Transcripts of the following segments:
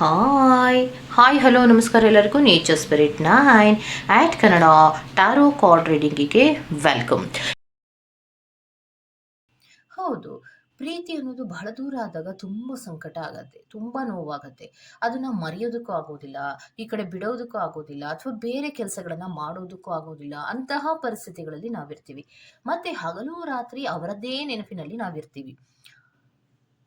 Hi hi hello ನಮಸ್ಕಾರ ಎಲ್ಲರಿಗೂ. Nature spirit nine at Kannada tarot card ರೀಡಿಂಗಿಗೆ welcome ಹೌದು. ಪ್ರೀತಿ ಅನ್ನೋದು ಬಹಳ ದೂರ ಆದಾಗ ತುಂಬ ಸಂಕಟ ಆಗತ್ತೆ, ತುಂಬ ನೋವಾಗತ್ತೆ. ಅದನ್ನ ಮರೆಯೋದಕ್ಕೂ ಆಗೋದಿಲ್ಲ, ಈ ಕಡೆ ಬಿಡೋದಕ್ಕೂ ಆಗೋದಿಲ್ಲ, ಅಥವಾ ಬೇರೆ ಕೆಲಸಗಳನ್ನ ಮಾಡೋದಕ್ಕೂ ಆಗೋದಿಲ್ಲ, ಅಂತಹ ಪರಿಸ್ಥಿತಿಗಳಲ್ಲಿ ನಾವಿರ್ತೀವಿ. ಮತ್ತೆ ಹಗಲು ರಾತ್ರಿ ಅವರದ್ದೇ ನೆನಪಿನಲ್ಲಿ ನಾವಿರ್ತೀವಿ.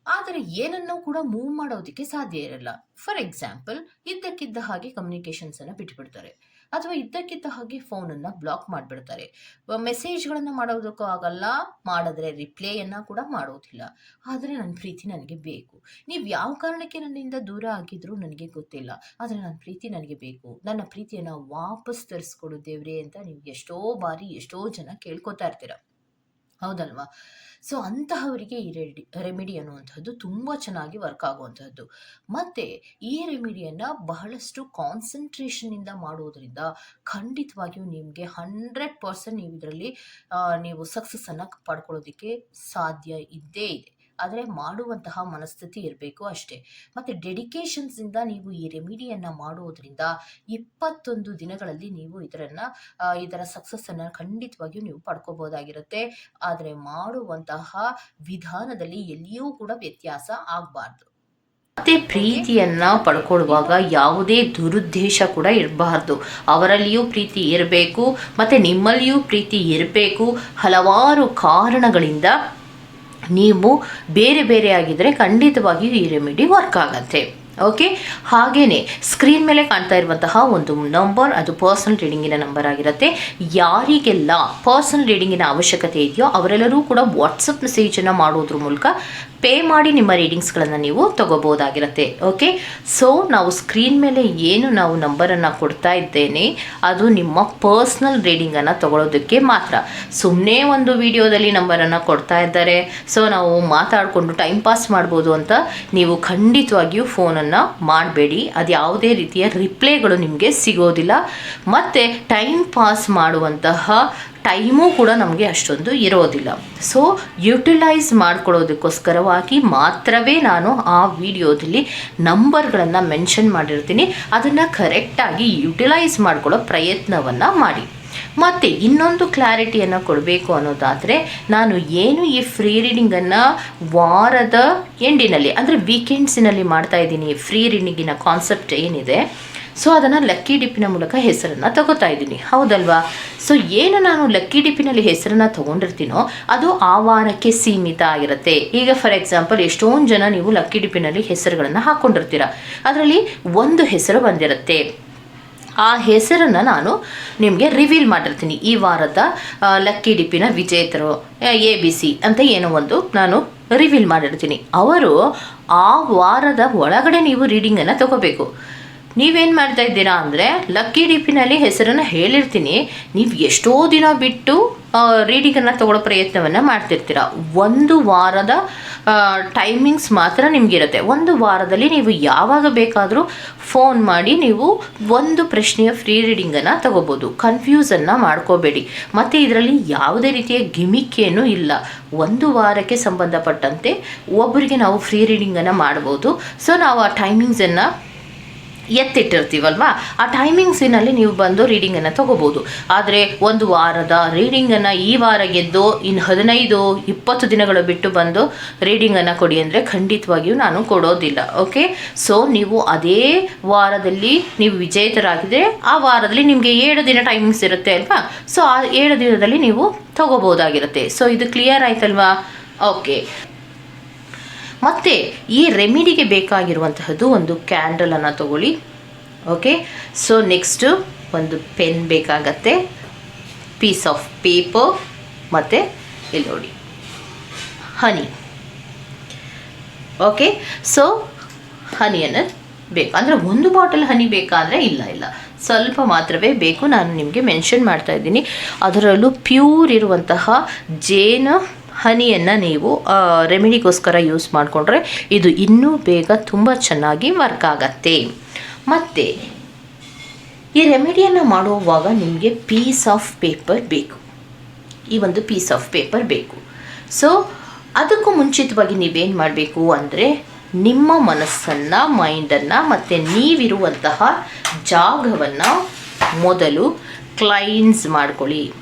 ಆದರೆ ಏನನ್ನೂ ಕೂಡ ಮೂವ್ ಮಾಡೋದಕ್ಕೆ ಸಾಧ್ಯ ಇರಲ್ಲ. ಫಾರ್ ಎಕ್ಸಾಂಪಲ್ ಇದ್ದಕ್ಕಿದ್ದ ಹಾಗೆ ಕಮ್ಯುನಿಕೇಶನ್ಸ್ ಅನ್ನ ಬಿಟ್ಬಿಡ್ತಾರೆ. ಅಥವಾ ಇದ್ದಕ್ಕಿದ್ದ ಹಾಗೆ ಫೋನನ್ನು ಬ್ಲಾಕ್ ಮಾಡಿಬಿಡ್ತಾರೆ. ಮೆಸೇಜ್ಗಳನ್ನು ಮಾಡೋದಕ್ಕೂ ಆಗಲ್ಲ, ಮಾಡಿದ್ರೆ ರಿಪ್ಲೈಯನ್ನು ಕೂಡ ಮಾಡೋದಿಲ್ಲ. ಆದರೆ ನನ್ನ ಪ್ರೀತಿ ನನಗೆ ಬೇಕು. ನೀವು ಯಾವ ಕಾರಣಕ್ಕೆ ನನ್ನಿಂದ ದೂರ ಆಗಿದ್ರು ನನಗೆ ಗೊತ್ತಿಲ್ಲ. ಆದರೆ ನನ್ನ ಪ್ರೀತಿ ನನಗೆ ಬೇಕು. ನನ್ನ ಪ್ರೀತಿಯನ್ನು ವಾಪಸ್ ತರಿಸ್ಕೊಡು ದೇವ್ರೆ ಅಂತ ನೀವು ಎಷ್ಟೋ ಬಾರಿ ಎಷ್ಟೋ ಜನ ಕೇಳ್ಕೊತಾ ಇರ್ತೀರ. ಹೌದಲ್ವಾ? ಸೊ ಅಂತಹವರಿಗೆ ಈ ರೆಡಿ ರೆಮಿಡಿ ಅನ್ನುವಂಥದ್ದು ತುಂಬ ಚೆನ್ನಾಗಿ ವರ್ಕ್ ಆಗುವಂಥದ್ದು. ಮತ್ತು ಈ ರೆಮಿಡಿಯನ್ನು ಬಹಳಷ್ಟು ಕಾನ್ಸಂಟ್ರೇಷನ್ನಿಂದ ಮಾಡೋದರಿಂದ ಖಂಡಿತವಾಗಿಯೂ ನಿಮಗೆ ಹಂಡ್ರೆಡ್ ಪರ್ಸೆಂಟ್ ನೀವು ಇದರಲ್ಲಿ ನೀವು ಸಕ್ಸಸ್ಸನ್ನು ಪಡ್ಕೊಳ್ಳೋದಕ್ಕೆ ಸಾಧ್ಯ ಇದ್ದೇ ಇದೆ. ಆದರೆ ಮಾಡುವಂತಹ ಮನಸ್ಥಿತಿ ಇರಬೇಕು ಅಷ್ಟೇ. ಮತ್ತು ಡೆಡಿಕೇಶನ್ಸಿಂದ ನೀವು ಈ ರೆಮಿಡಿಯನ್ನು ಮಾಡುವುದರಿಂದ ಇಪ್ಪತ್ತೊಂದು ದಿನಗಳಲ್ಲಿ ನೀವು ಇದರನ್ನು ಇದರ ಸಕ್ಸಸ್ಸನ್ನು ಖಂಡಿತವಾಗಿಯೂ ನೀವು ಪಡ್ಕೋಬೋದಾಗಿರುತ್ತೆ ಆದರೆ ಮಾಡುವಂತಹ ವಿಧಾನದಲ್ಲಿ ಎಲ್ಲಿಯೂ ಕೂಡ ವ್ಯತ್ಯಾಸ ಆಗಬಾರ್ದು. ಮತ್ತೆ ಪ್ರೀತಿಯನ್ನ ಪಡ್ಕೊಳ್ಳುವಾಗ ಯಾವುದೇ ದುರುದ್ದೇಶ ಕೂಡ ಇರಬಾರ್ದು. ಅವರಲ್ಲಿಯೂ ಪ್ರೀತಿ ಇರಬೇಕು ಮತ್ತೆ ನಿಮ್ಮಲ್ಲಿಯೂ ಪ್ರೀತಿ ಇರಬೇಕು. ಹಲವಾರು ಕಾರಣಗಳಿಂದ ನೀವು ಬೇರೆ ಬೇರೆ ಆಗಿದ್ದರೆ ಖಂಡಿತವಾಗಿಯೂ ಈ ರೆಮಿಡಿ ವರ್ಕ್ ಆಗತ್ತೆ. ಓಕೆ ಹಾಗೆಯೇ ಸ್ಕ್ರೀನ್ ಮೇಲೆ ಕಾಣ್ತಾ ಇರುವಂತಹ ಒಂದು ನಂಬರ್ ಅದು ಪರ್ಸನಲ್ ರೀಡಿಂಗಿನ ನಂಬರ್ ಆಗಿರುತ್ತೆ. ಯಾರಿಗೆಲ್ಲ ಪರ್ಸನಲ್ ರೀಡಿಂಗಿನ ಅವಶ್ಯಕತೆ ಇದೆಯೋ ಅವರೆಲ್ಲರೂ ಕೂಡ ವಾಟ್ಸಪ್ ಮೆಸೇಜನ್ನು ಮಾಡೋದ್ರ ಮೂಲಕ ಪೇ ಮಾಡಿ ನಿಮ್ಮ ರೀಡಿಂಗ್ಸ್ಗಳನ್ನು ನೀವು ತಗೋಬೋದಾಗಿರುತ್ತೆ ಓಕೆ ಸೊ ನಾವು ಸ್ಕ್ರೀನ್ ಮೇಲೆ ಏನು ನಾವು ನಂಬರನ್ನು ಕೊಡ್ತಾ ಇದ್ದೇನೆ, ಅದು ನಿಮ್ಮ ಪರ್ಸ್ನಲ್ ರೀಡಿಂಗನ್ನು ತಗೊಳ್ಳೋದಕ್ಕೆ ಮಾತ್ರ. ಸುಮ್ಮನೆ ಒಂದು ವಿಡಿಯೋದಲ್ಲಿ ನಂಬರನ್ನು ಕೊಡ್ತಾ ಇದ್ದಾರೆ. ಸೊ ನಾವು ಮಾತಾಡಿಕೊಂಡು ಟೈಮ್ ಪಾಸ್ ಮಾಡ್ಬೋದು ಅಂತ ನೀವು ಖಂಡಿತವಾಗಿಯೂ ಫೋನನ್ನು ಮಾಡಬೇಡಿ. ಅದು ಯಾವುದೇ ರೀತಿಯ ರಿಪ್ಲೈಗಳು ನಿಮಗೆ ಸಿಗೋದಿಲ್ಲ. ಮತ್ತು ಟೈಮ್ ಪಾಸ್ ಮಾಡುವಂತಹ ಟೈಮೂ ಕೂಡ ನಮಗೆ ಅಷ್ಟೊಂದು ಇರೋದಿಲ್ಲ. ಸೊ ಯುಟಿಲೈಸ್ ಮಾಡ್ಕೊಳ್ಳೋದಕ್ಕೋಸ್ಕರವಾಗಿ ಮಾತ್ರವೇ ನಾನು ಆ ವಿಡಿಯೋದಲ್ಲಿ ನಂಬರ್ಗಳನ್ನು ಮೆನ್ಷನ್ ಮಾಡಿರ್ತೀನಿ. ಅದನ್ನು ಕರೆಕ್ಟಾಗಿ ಯುಟಿಲೈಸ್ ಮಾಡ್ಕೊಳ್ಳೋ ಪ್ರಯತ್ನವನ್ನು ಮಾಡಿ. ಮತ್ತು ಇನ್ನೊಂದು ಕ್ಲಾರಿಟಿಯನ್ನು ಕೊಡಬೇಕು ಅನ್ನೋದಾದರೆ ನಾನು ಏನು ಈ ಫ್ರೀ ರೀಡಿಂಗನ್ನು ವಾರದ ಎಂಡಿನಲ್ಲಿ, ಅಂದರೆ ವೀಕೆಂಡ್ಸಿನಲ್ಲಿ ಮಾಡ್ತಾ ಇದ್ದೀನಿ. ಫ್ರೀ ರೀಡಿಂಗಿನ ಕಾನ್ಸೆಪ್ಟ್ ಏನಿದೆ? ಸೊ ಅದನ್ನು ಲಕ್ಕಿ ಡಿಪ್ಪಿನ ಮೂಲಕ ಹೆಸರನ್ನು ತಗೋತಾ ಇದ್ದೀನಿ. ಹೌದಲ್ವಾ? ಸೊ ಏನು ನಾನು ಲಕ್ಕಿ ಡಿಪ್ಪಿನಲ್ಲಿ ಹೆಸರನ್ನು ತೊಗೊಂಡಿರ್ತೀನೋ, ಅದು ಆ ವಾರಕ್ಕೆ ಸೀಮಿತ ಆಗಿರುತ್ತೆ. ಈಗ ಫಾರ್ ಎಕ್ಸಾಂಪಲ್ ಎಷ್ಟೊಂದು ಜನ ನೀವು ಲಕ್ಕಿ ಡಿಪ್ಪಿನಲ್ಲಿ ಹೆಸರುಗಳನ್ನು ಹಾಕ್ಕೊಂಡಿರ್ತೀರ ಅದರಲ್ಲಿ ಒಂದು ಹೆಸರು ಬಂದಿರುತ್ತೆ. ಆ ಹೆಸರನ್ನು ನಾನು ನಿಮಗೆ ರಿವೀಲ್ ಮಾಡಿರ್ತೀನಿ. ಈ ವಾರದ ಲಕ್ಕಿ ಡಿಪ್ಪಿನ ವಿಜೇತರು ಎ ಬಿ ಸಿ ಅಂತ ಏನೋ ಒಂದು ನಾನು ರಿವೀಲ್ ಮಾಡಿರ್ತೀನಿ. ಅವರು ಆ ವಾರದ ಒಳಗಡೆ ನೀವು ರೀಡಿಂಗನ್ನು ತಗೋಬೇಕು. ನೀವೇನು ಮಾಡ್ತಾ ಇದ್ದೀರಾ ಅಂದರೆ ಲಕ್ಕಿ ಡಿಪಿನಲ್ಲಿ ಹೆಸರನ್ನು ಹೇಳಿರ್ತೀನಿ. ನೀವು ಎಷ್ಟೋ ದಿನ ಬಿಟ್ಟು ರೀಡಿಂಗನ್ನು ತಗೊಳ್ಳೋ ಪ್ರಯತ್ನವನ್ನು ಮಾಡ್ತಿರ್ತೀರ. ಒಂದು ವಾರದ ಟೈಮಿಂಗ್ಸ್ ಮಾತ್ರ ನಿಮಗಿರುತ್ತೆ. ಒಂದು ವಾರದಲ್ಲಿ ನೀವು ಯಾವಾಗ ಬೇಕಾದರೂ ಫೋನ್ ಮಾಡಿ ನೀವು ಒಂದು ಪ್ರಶ್ನೆಯ ಫ್ರೀ ರೀಡಿಂಗನ್ನು ತಗೋಬೋದು. ಕನ್ಫ್ಯೂಸನ್ನು ಮಾಡ್ಕೋಬೇಡಿ. ಮತ್ತು ಇದರಲ್ಲಿ ಯಾವುದೇ ರೀತಿಯ ಗಿಮಿಕ್ ಏನೂ ಇಲ್ಲ. ಒಂದು ವಾರಕ್ಕೆ ಸಂಬಂಧಪಟ್ಟಂತೆ ಒಬ್ಬರಿಗೆ ನಾವು ಫ್ರೀ ರೀಡಿಂಗನ್ನು ಮಾಡ್ಬೋದು. ಸೊ ನಾವು ಆ ಟೈಮಿಂಗ್ಸನ್ನು ಎತ್ತಿಟ್ಟಿರ್ತೀವಲ್ವಾ? ಆ ಟೈಮಿಂಗ್ಸಿನಲ್ಲಿ ನೀವು ಬಂದು ರೀಡಿಂಗನ್ನು ತಗೋಬೋದು. ಆದರೆ ಒಂದು ವಾರದ ರೀಡಿಂಗನ್ನು ಈ ವಾರ ಗೆದ್ದು ಇನ್ನು ಹದಿನೈದು, ಇಪ್ಪತ್ತು ದಿನಗಳು ಬಿಟ್ಟು ಬಂದು ರೀಡಿಂಗನ್ನು ಕೊಡಿ ಅಂದರೆ ಖಂಡಿತವಾಗಿಯೂ ನಾನು ಕೊಡೋದಿಲ್ಲ ಓಕೆ ಸೊ ನೀವು ಅದೇ ವಾರದಲ್ಲಿ ನೀವು ವಿಜೇತರಾಗಿದ್ದರೆ ಆ ವಾರದಲ್ಲಿ ನಿಮಗೆ ಏಳು ದಿನ ಟೈಮಿಂಗ್ಸ್ ಇರುತ್ತೆ ಅಲ್ವಾ? ಸೊ ಆ ಏಳು ದಿನದಲ್ಲಿ ನೀವು ತಗೋಬೋದಾಗಿರುತ್ತೆ. ಸೊ ಇದು ಕ್ಲಿಯರ್ ಆಯ್ತಲ್ವಾ? ಓಕೆ ಮತ್ತು ಈ ರೆಮಿಡಿಗೆ ಬೇಕಾಗಿರುವಂತಹದ್ದು ಒಂದು ಕ್ಯಾಂಡಲನ್ನು ತಗೊಳ್ಳಿ. ಓಕೆ ಸೊ ನೆಕ್ಸ್ಟು ಒಂದು ಪೆನ್ ಬೇಕಾಗತ್ತೆ. ಪೀಸ್ ಆಫ್ ಪೇಪರ್ ಮತ್ತು ಇಲ್ಲಿ ನೋಡಿ. ಹನಿ ಓಕೆ ಸೊ ಹನಿಯನ್ನು ಬೇಕು. ಅಂದರೆ ಒಂದು ಬಾಟಲ್ ಹನಿ ಬೇಕಾದರೆ ಇಲ್ಲ ಇಲ್ಲ. ಸ್ವಲ್ಪ ಮಾತ್ರವೇ ಬೇಕು. ನಾನು ನಿಮಗೆ ಮೆನ್ಷನ್ ಮಾಡ್ತಾ ಇದ್ದೀನಿ. ಅದರಲ್ಲೂ ಪ್ಯೂರ್ ಇರುವಂತಹ ಜೇನು ಹನಿಯನ್ನು ನೀವು ರೆಮಿಡಿಗೋಸ್ಕರ ಯೂಸ್ ಮಾಡಿಕೊಂಡ್ರೆ ಇದು ಇನ್ನೂ ಬೇಗ ತುಂಬ ಚೆನ್ನಾಗಿ ವರ್ಕ್ ಆಗತ್ತೆ. ಮತ್ತು, ಈ ರೆಮಿಡಿಯನ್ನು ಮಾಡುವಾಗ ನಿಮಗೆ ಪೀಸ್ ಆಫ್ ಪೇಪರ್ ಬೇಕು. ಈ ಒಂದು ಪೀಸ್ ಆಫ್ ಪೇಪರ್ ಬೇಕು. ಸೊ ಅದಕ್ಕೂ ಮುಂಚಿತವಾಗಿ ನೀವೇನು ಮಾಡಬೇಕು ಅಂದರೆ, ನಿಮ್ಮ ಮನಸ್ಸನ್ನು, ಮೈಂಡನ್ನು ಮತ್ತು ನೀವಿರುವಂತಹ ಜಾಗವನ್ನು ಮೊದಲು ಕ್ಲೈನ್ಸ್ ಮಾಡ್ಕೊಳ್ಳಿ.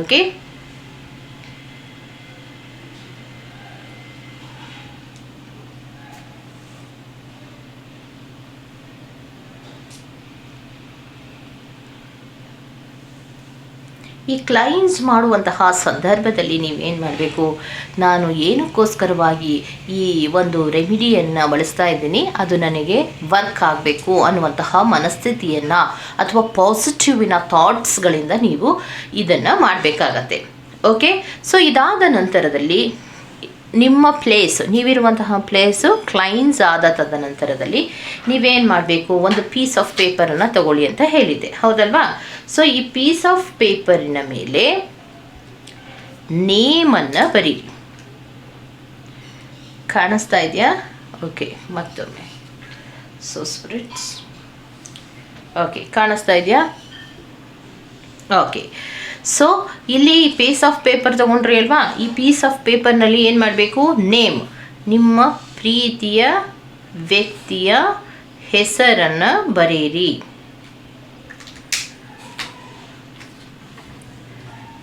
ಓಕೆ ಈ ಕ್ಲೈಂಟ್ಸ್ ಮಾಡುವಂತಹ ಸಂದರ್ಭದಲ್ಲಿ ನೀವೇನು ಮಾಡಬೇಕು? ನಾನು ಏನಕ್ಕೋಸ್ಕರವಾಗಿ ಈ ಒಂದು ರೆಮಿಡಿಯನ್ನು ಬಳಸ್ತಾ ಇದ್ದೀನಿ, ಅದು ನನಗೆ ವರ್ಕ್ ಆಗಬೇಕು ಅನ್ನುವಂತಹ ಮನಸ್ಥಿತಿಯನ್ನು ಅಥವಾ ಪಾಸಿಟಿವಿನ ಥಾಟ್ಸ್ಗಳಿಂದ ನೀವು ಇದನ್ನು ಮಾಡಬೇಕಾಗತ್ತೆ. ಓಕೆ ಸೊ ಇದಾದ ನಂತರದಲ್ಲಿ ನಿಮ್ಮ ಪ್ಲೇಸ್ ನೀವಿರುವಂತಹ ಪ್ಲೇಸು ಕ್ಲೈನ್ಸ್ ಆದ ತದನಂತರದಲ್ಲಿ ನೀವೇನು ಮಾಡಬೇಕು? ಒಂದು ಪೀಸ್ ಆಫ್ ಪೇಪರನ್ನು ತಗೊಳ್ಳಿ ಅಂತ ಹೇಳಿದ್ದೆ. ಹೌದಲ್ವಾ? ಸೊ ಈ ಪೀಸ್ ಆಫ್ ಪೇಪರಿನ ಮೇಲೆ ನೇಮನ್ನು ಬರೀರಿ. ಕಾಣಿಸ್ತಾ ಇದೆಯಾ? ಓಕೆ ಮತ್ತೊಮ್ಮೆ. ಸೊ ಸ್ಪ್ರಿಟ್ಸ್ ಓಕೆ ಕಾಣಿಸ್ತಾ ಇದೆಯಾ? ಓಕೆ ಸೊ ಇಲ್ಲಿ ಪೀಸ್ ಆಫ್ ಪೇಪರ್ ತೊಗೊಂಡ್ರಿ ಅಲ್ವಾ? ಈ ಪೀಸ್ ಆಫ್ ಪೇಪರ್ನಲ್ಲಿ ಏನು ಮಾಡಬೇಕು? ನೇಮ್ ನಿಮ್ಮ ಪ್ರೀತಿಯ ವ್ಯಕ್ತಿಯ ಹೆಸರನ್ನು ಬರೆಯಿರಿ.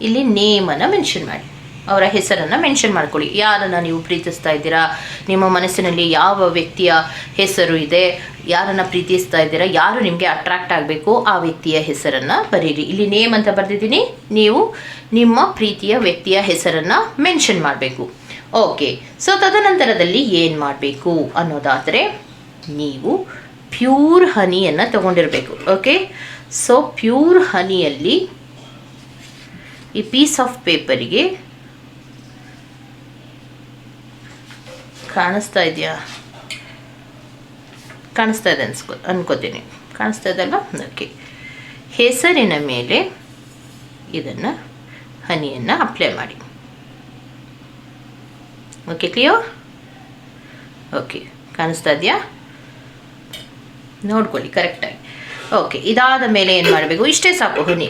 ಇಲ್ಲಿ ನೇಮನ್ನು ಮೆನ್ಷನ್ ಮಾಡಿ. ಅವರ ಹೆಸರನ್ನು ಮೆನ್ಷನ್ ಮಾಡ್ಕೊಳ್ಳಿ. ಯಾರನ್ನು ನೀವು ಪ್ರೀತಿಸ್ತಾ ಇದ್ದೀರಾ? ನಿಮ್ಮ ಮನಸ್ಸಿನಲ್ಲಿ ಯಾವ ವ್ಯಕ್ತಿಯ ಹೆಸರು ಇದೆ. ಯಾರನ್ನು ಪ್ರೀತಿಸ್ತಾ ಇದ್ದೀರಾ, ಯಾರು ನಿಮಗೆ ಅಟ್ರಾಕ್ಟ್ ಆಗಬೇಕು, ಆ ವ್ಯಕ್ತಿಯ ಹೆಸರನ್ನು ಬರೀರಿ. ಇಲ್ಲಿ ನೇಮ್ ಅಂತ ಬರೆದಿದ್ದೀನಿ. ನೀವು ನಿಮ್ಮ ಪ್ರೀತಿಯ ವ್ಯಕ್ತಿಯ ಹೆಸರನ್ನು ಮೆನ್ಷನ್ ಮಾಡಬೇಕು. ಓಕೆ ಸೊ ತದನಂತರದಲ್ಲಿ ಏನು ಮಾಡಬೇಕು ಅನ್ನೋದಾದರೆ, ನೀವು ಪ್ಯೂರ್ ಹನಿಯನ್ನು ತಗೊಂಡಿರಬೇಕು. ಓಕೆ ಸೊ ಪ್ಯೂರ್ ಹನಿಯಲ್ಲಿ ಈ ಪೀಸ್ ಆಫ್ ಪೇಪರಿಗೆ ಕಾಣಿಸ್ತಾ ಇದೆಯಾ? ಕಾಣಿಸ್ತಾ ಇದೆ ಅನ್ಸ್ಕೊ, ಅನ್ಕೋತೀನಿ. ಕಾಣಿಸ್ತಾ ಇದಲ್ವಾ ಓಕೆ ಹೆಸರಿನ ಮೇಲೆ ಇದನ್ನು, ಹನಿಯನ್ನು ಅಪ್ಲೈ ಮಾಡಿ. ಓಕೆ ಕ್ಲಿಯೋ ಓಕೆ ಕಾಣಿಸ್ತಾ ಇದೆಯಾ? ನೋಡ್ಕೊಳ್ಳಿ ಕರೆಕ್ಟಾಗಿ ಓಕೆ ಇದಾದ ಮೇಲೆ ಏನು ಮಾಡಬೇಕು? ಇಷ್ಟೇ ಸಾಕು, ಹನಿ.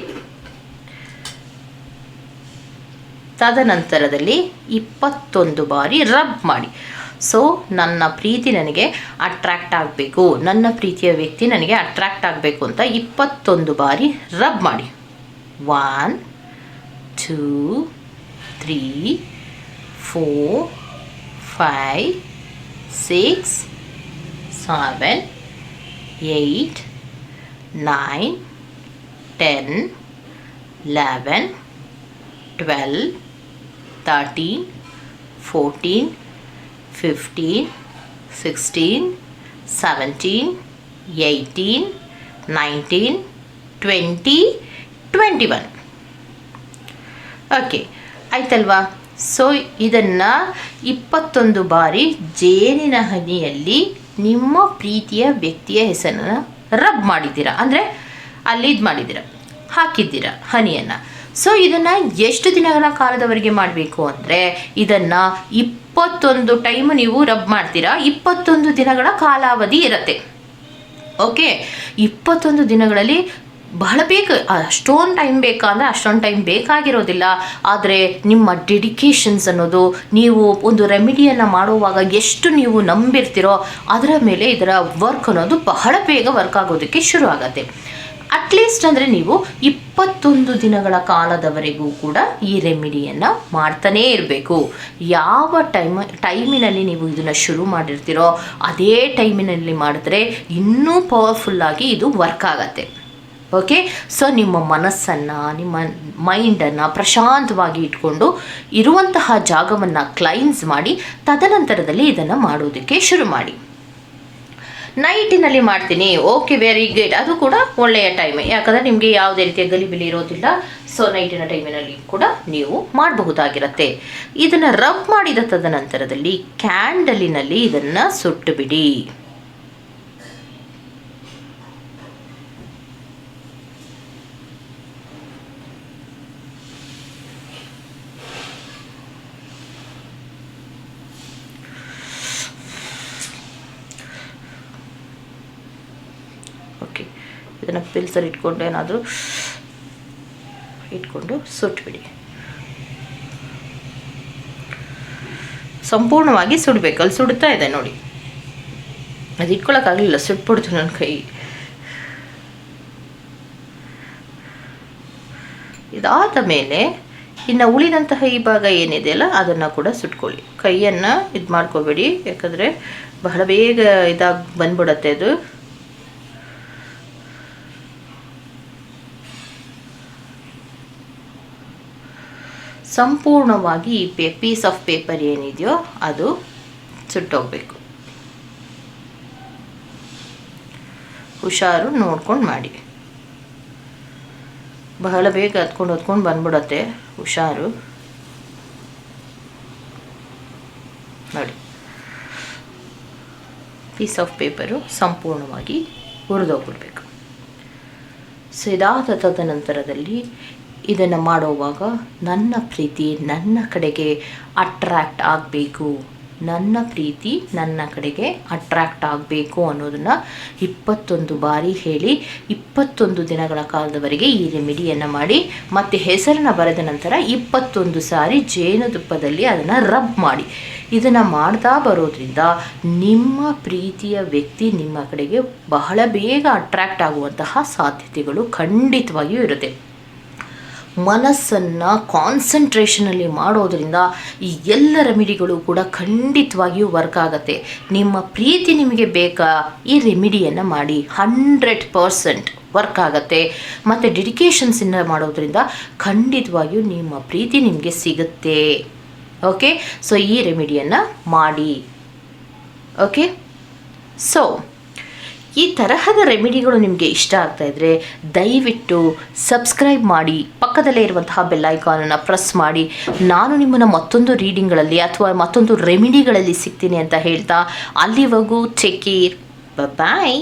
ತದನಂತರದಲ್ಲಿ ಇಪ್ಪತ್ತೊಂದು ಬಾರಿ ರಬ್ ಮಾಡಿ. ಸೊ ನನ್ನ ಪ್ರೀತಿ ನನಗೆ ಅಟ್ರ್ಯಾಕ್ಟ್ ಆಗಬೇಕು. ನನ್ನ ಪ್ರೀತಿಯ ವ್ಯಕ್ತಿ ನನಗೆ ಅಟ್ರ್ಯಾಕ್ಟ್ ಆಗಬೇಕು ಅಂತ ಇಪ್ಪತ್ತೊಂದು ಬಾರಿ ರಬ್ ಮಾಡಿ. One two three four five six seven eight nine ten eleven twelve thirteen fourteen fifteen sixteen seventeen eighteen nineteen twenty twenty one okay ಆಯ್ತಲ್ವಾ? ಸೊ ಇದನ್ನು ಇಪ್ಪತ್ತೊಂದು ಬಾರಿ ಜೇನಿನ ಹನಿಯಲ್ಲಿ ನಿಮ್ಮ ಪ್ರೀತಿಯ ವ್ಯಕ್ತಿಯ ಹೆಸರನ್ನು ರಬ್ ಮಾಡಿದ್ದೀರಾ? ಅಂದರೆ ಅಲ್ಲಿ ಇದು ಮಾಡಿದ್ದೀರಾ ಹಾಕಿದ್ದೀರಾ ಹನಿಯನ್ನು? ಸೊ ಇದನ್ನು ಎಷ್ಟು ದಿನಗಳ ಕಾಲದವರೆಗೆ ಮಾಡಬೇಕು ಅಂದರೆ ಇದನ್ನು ಇಪ್ಪತ್ತೊಂದು ಟೈಮ್ ನೀವು ರಬ್ ಮಾಡ್ತೀರಾ. ಇಪ್ಪತ್ತೊಂದು ದಿನಗಳ ಕಾಲಾವಧಿ ಇರುತ್ತೆ. ಓಕೆ ಇಪ್ಪತ್ತೊಂದು ದಿನಗಳಲ್ಲಿ ಬಹಳ ಬೇಕು, ಅಷ್ಟೊಂದು ಟೈಮ್ ಬೇಕಾ ಅಂದರೆ ಅಷ್ಟೊಂದು ಟೈಮ್ ಬೇಕಾಗಿರೋದಿಲ್ಲ. ಆದರೆ ನಿಮ್ಮ ಡೆಡಿಕೇಶನ್ಸ್ ಅನ್ನೋದು, ನೀವು ಒಂದು ರೆಮಿಡಿಯನ್ನು ಮಾಡುವಾಗ ಎಷ್ಟು ನೀವು ನಂಬಿರ್ತೀರೋ, ಅದರ ಮೇಲೆ ಇದರ ವರ್ಕ್ ಅನ್ನೋದು ಬಹಳ ಬೇಗ ವರ್ಕ್ ಆಗೋದಕ್ಕೆ ಶುರು ಆಗುತ್ತೆ ಅಟ್ಲೀಸ್ಟ್ ಅಂದರೆ ನೀವು ಇಪ್ಪತ್ತೊಂದು ದಿನಗಳ ಕಾಲದವರೆಗೂ ಕೂಡ ಈ ರೆಮಿಡಿಯನ್ನು ಮಾಡ್ತಾನೇ ಇರಬೇಕು. ಯಾವ ಟೈಮ್, ಟೈಮಿನಲ್ಲಿ ನೀವು ಇದನ್ನು ಶುರು ಮಾಡಿರ್ತೀರೋ ಅದೇ ಟೈಮಿನಲ್ಲಿ ಮಾಡಿದ್ರೆ ಇನ್ನೂ ಪವರ್ಫುಲ್ಲಾಗಿ ಇದು ವರ್ಕ್ ಆಗತ್ತೆ. ಓಕೆ ಸೊ ನಿಮ್ಮ ಮನಸ್ಸನ್ನು, ನಿಮ್ಮ ಮೈಂಡನ್ನು ಪ್ರಶಾಂತವಾಗಿ ಇಟ್ಕೊಂಡು ಇರುವಂತಹ ಜಾಗವನ್ನು ಕ್ಲೈನ್ಸ್ ಮಾಡಿ, ತದನಂತರದಲ್ಲಿ ಇದನ್ನು ಮಾಡೋದಕ್ಕೆ ಶುರು ಮಾಡಿ. ನೈಟಿನಲ್ಲಿ ಮಾಡ್ತೀನಿ. ಓಕೆ ವೆರಿ ಗುಡ್ ಅದು ಕೂಡ ಒಳ್ಳೆಯ ಟೈಮ್ ಯಾಕಂದರೆ ನಿಮಗೆ ಯಾವುದೇ ರೀತಿಯ ಗಲಿಬಿಲಿ ಇರೋದಿಲ್ಲ. ಸೊ ನೈಟಿನ ಟೈಮಿನಲ್ಲಿ ಕೂಡ ನೀವು ಮಾಡಬಹುದಾಗಿರುತ್ತೆ. ಇದನ್ನು ರಬ್ ಮಾಡಿದ ತದನಂತರದಲ್ಲಿ ಕ್ಯಾಂಡಲಿನಲ್ಲಿ ಇದನ್ನು ಸುಟ್ಟು ಬಿಡಿ ಓಕೆ ಇದನ್ನು ಪಿಲ್ಸರ್ ಇಟ್ಕೊಂಡು ಏನಾದರೂ ಇಟ್ಕೊಂಡು ಸುಟ್ಬಿಡಿ. ಸಂಪೂರ್ಣವಾಗಿ ಸುಡಬೇಕು. ಅಲ್ಲಿ ಸುಡ್ತಾ ಇದೆ ನೋಡಿ. ಅದು ಇಟ್ಕೊಳಕ್ಕಾಗಲಿಲ್ಲ ಸುಟ್ಬಿಡ್ತು ನನ್ನ ಕೈ. ಇದಾದ ಮೇಲೆ ಇನ್ನು ಉಳಿದಂತಹ ಈ ಭಾಗ ಏನಿದೆಯಲ್ಲ, ಅದನ್ನು ಕೂಡ ಸುಟ್ಕೊಳ್ಳಿ. ಕೈಯನ್ನು ಇದು ಮಾಡ್ಕೋಬೇಡಿ ಯಾಕಂದರೆ ಬಹಳ ಬೇಗ ಇದಾಗಿ ಬಂದ್ಬಿಡತ್ತೆ ಅದು. ಸಂಪೂರ್ಣವಾಗಿ ಈ ಪೀಸ್ ಆಫ್ ಪೇಪರ್ ಏನಿದೆಯೋ ಅದು ಸುಟ್ಟೋಗ್ಬೇಕು. ಹುಷಾರು ನೋಡ್ಕೊಂಡು ಮಾಡಿ. ಬಹಳ ಬೇಗ ಹತ್ಕೊಂಡು ಹೊತ್ಕೊಂಡು ಬಂದ್ಬಿಡತ್ತೆ ಹುಷಾರು. ನೋಡಿ. ಪೀಸ್ ಆಫ್ ಪೇಪರು ಸಂಪೂರ್ಣವಾಗಿ ಹುರಿದೋಗ್ಬಿಡ್ಬೇಕು. ಸೊ ಇದಾದ ತದನಂತರದಲ್ಲಿ ಇದನ್ನು ಮಾಡುವಾಗ ನನ್ನ ಪ್ರೀತಿ ನನ್ನ ಕಡೆಗೆ ಅಟ್ರ್ಯಾಕ್ಟ್ ಆಗಬೇಕು. ನನ್ನ ಪ್ರೀತಿ ನನ್ನ ಕಡೆಗೆ ಅಟ್ರ್ಯಾಕ್ಟ್ ಆಗಬೇಕು ಅನ್ನೋದನ್ನು ಇಪ್ಪತ್ತೊಂದು ಬಾರಿ ಹೇಳಿ, ಇಪ್ಪತ್ತೊಂದು ದಿನಗಳ ಕಾಲದವರೆಗೆ ಈ ರೆಮಿಡಿಯನ್ನು ಮಾಡಿ, ಮತ್ತು ಹೆಸರನ್ನ ಬರೆದ ನಂತರ ಇಪ್ಪತ್ತೊಂದು ಸಾರಿ ಜೇನುತುಪ್ಪದಲ್ಲಿ ಅದನ್ನು ರಬ್ ಮಾಡಿ. ಇದನ್ನು ಮಾಡ್ತಾ ಬರೋದ್ರಿಂದ ನಿಮ್ಮ ಪ್ರೀತಿಯ ವ್ಯಕ್ತಿ ನಿಮ್ಮ ಕಡೆಗೆ ಬಹಳ ಬೇಗ ಅಟ್ರ್ಯಾಕ್ಟ್ ಆಗುವಂತಹ ಸಾಧ್ಯತೆಗಳು ಖಂಡಿತವಾಗಿಯೂ ಇರುತ್ತೆ. ಮನಸ್ಸನ್ನು ಕಾನ್ಸಂಟ್ರೇಷನಲ್ಲಿ ಮಾಡೋದರಿಂದ ಈ ಎಲ್ಲ ರೆಮಿಡಿಗಳು ಕೂಡ ಖಂಡಿತವಾಗಿಯೂ ವರ್ಕ್ ಆಗುತ್ತೆ. ನಿಮ್ಮ ಪ್ರೀತಿ ನಿಮಗೆ ಬೇಕಾ? ಈ ರೆಮಿಡಿಯನ್ನು ಮಾಡಿ ಹಂಡ್ರೆಡ್ ಪರ್ಸೆಂಟ್ ವರ್ಕ್ ಆಗುತ್ತೆ. ಮತ್ತು ಡೆಡಿಕೇಶನ್ಸಿಂದ ಮಾಡೋದ್ರಿಂದ ಖಂಡಿತವಾಗಿಯೂ ನಿಮ್ಮ ಪ್ರೀತಿ ನಿಮಗೆ ಸಿಗುತ್ತೆ. ಓಕೆ ಸೊ ಈ ರೆಮಿಡಿಯನ್ನು ಮಾಡಿ. ಓಕೆ ಸೊ ಈ ತರಹದ ರೆಮಿಡಿಗಳು ನಿಮಗೆ ಇಷ್ಟ ಆಗ್ತಾ ಇದ್ರೆ ದಯವಿಟ್ಟು ಸಬ್ಸ್ಕ್ರೈಬ್ ಮಾಡಿ, ಪಕ್ಕದಲ್ಲೇ ಇರುವಂತಹ ಬೆಲ್ ಐಕಾನನ್ನು ಪ್ರೆಸ್ ಮಾಡಿ. ನಾನು ನಿಮ್ಮನ್ನು ಮತ್ತೊಂದು ರೀಡಿಂಗ್ಗಳಲ್ಲಿ ಅಥವಾ ಮತ್ತೊಂದು ರೆಮಿಡಿಗಳಲ್ಲಿ ಸಿಗ್ತೀನಿ ಅಂತ ಹೇಳ್ತಾ ಅಲ್ಲಿವಗೂ ಟೇಕ್ ಕೇರ್ ಬಾಯ್